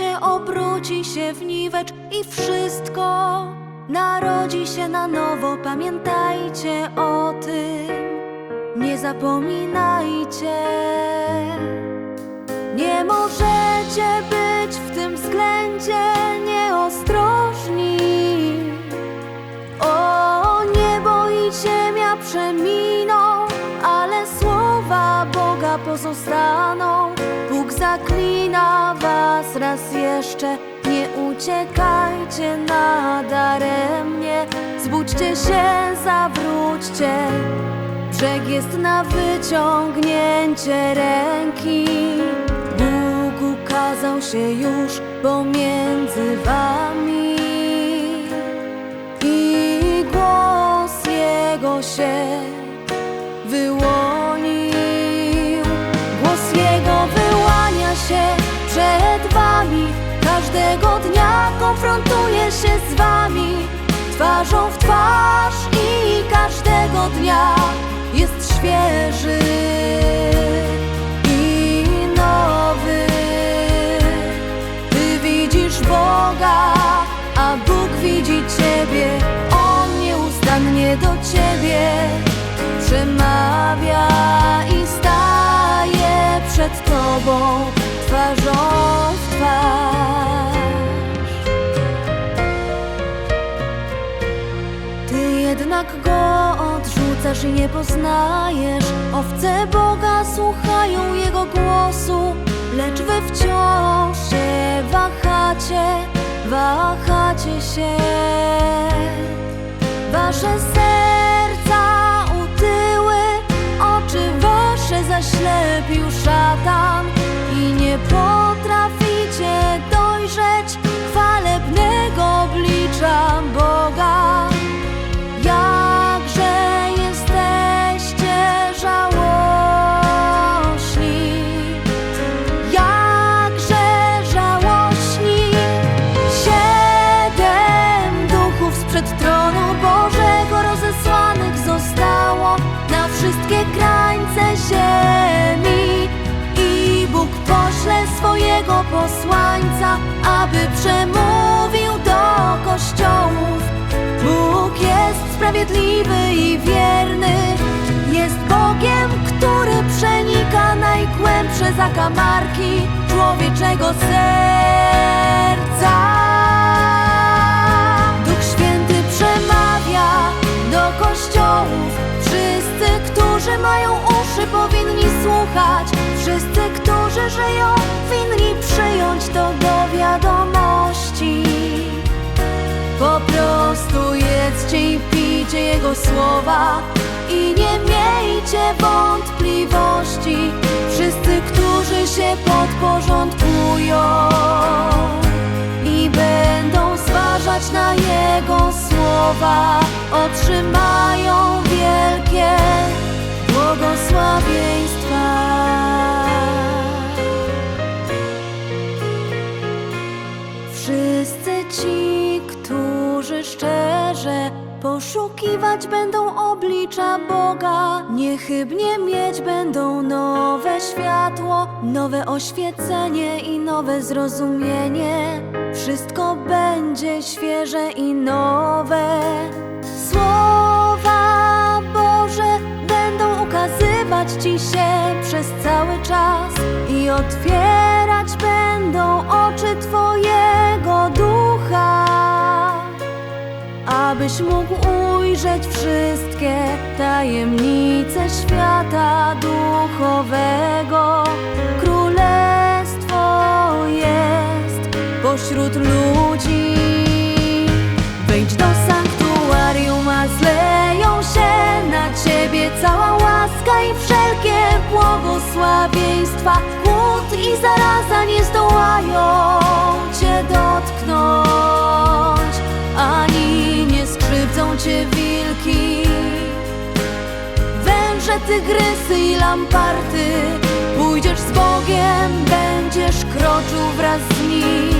świecie obróci się w niwecz i wszystko narodzi się na nowo. Pamiętajcie o tym, nie zapominajcie. Nie możecie być w tym względzie nieostrożni. O niebo i ziemia przeminą, ale słowa Boga pozostaną. Zaklina was raz jeszcze, nie uciekajcie nadaremnie. Zbudźcie się, zawróćcie, brzeg jest na wyciągnięcie ręki. Bóg ukazał się już pomiędzy wami dnia konfrontuje się z Wami twarzą w twarz i każdego dnia jest świeży i nowy. Ty widzisz Boga, a Bóg widzi Ciebie. On nieustannie do Ciebie przemawia i staje przed Tobą twarzą w twarz. I nie poznajesz. Owce Boga słuchają Jego głosu, lecz wy wciąż się wahacie, wahacie się. Wasze serca utyły, oczy wasze zaślepił szatan i nie potraficie aby przemówił do kościołów. Bóg jest sprawiedliwy i wierny, jest Bogiem, który przenika najgłębsze zakamarki człowieczego serca. Duch Święty przemawia do kościołów. Wszyscy, którzy mają uszy, powinni słuchać. Wszyscy, którzy żyją, winni przyjąć to do wiadomości. Po prostu jedzcie i pijcie Jego słowa i nie miejcie wątpliwości. Wszyscy, którzy się podporządkują i będą zważać na Jego słowa, szczerze poszukiwać będą oblicza Boga, niechybnie mieć będą nowe światło, nowe oświecenie i nowe zrozumienie. Wszystko będzie świeże i nowe. Słowa Boże będą ukazywać Ci się przez cały czas i otwierać będą oczy Twojego abyś mógł ujrzeć wszystkie tajemnice świata duchowego. Królestwo jest pośród ludzi. Wejdź do sanktuarium, a zleją się na ciebie cała łaska i wszelkie błogosławieństwa. Głód i zaraza nie zdołają cię dotknąć, cię wilki. Węże, tygrysy i lamparty, pójdziesz z Bogiem, będziesz kroczył wraz z nim.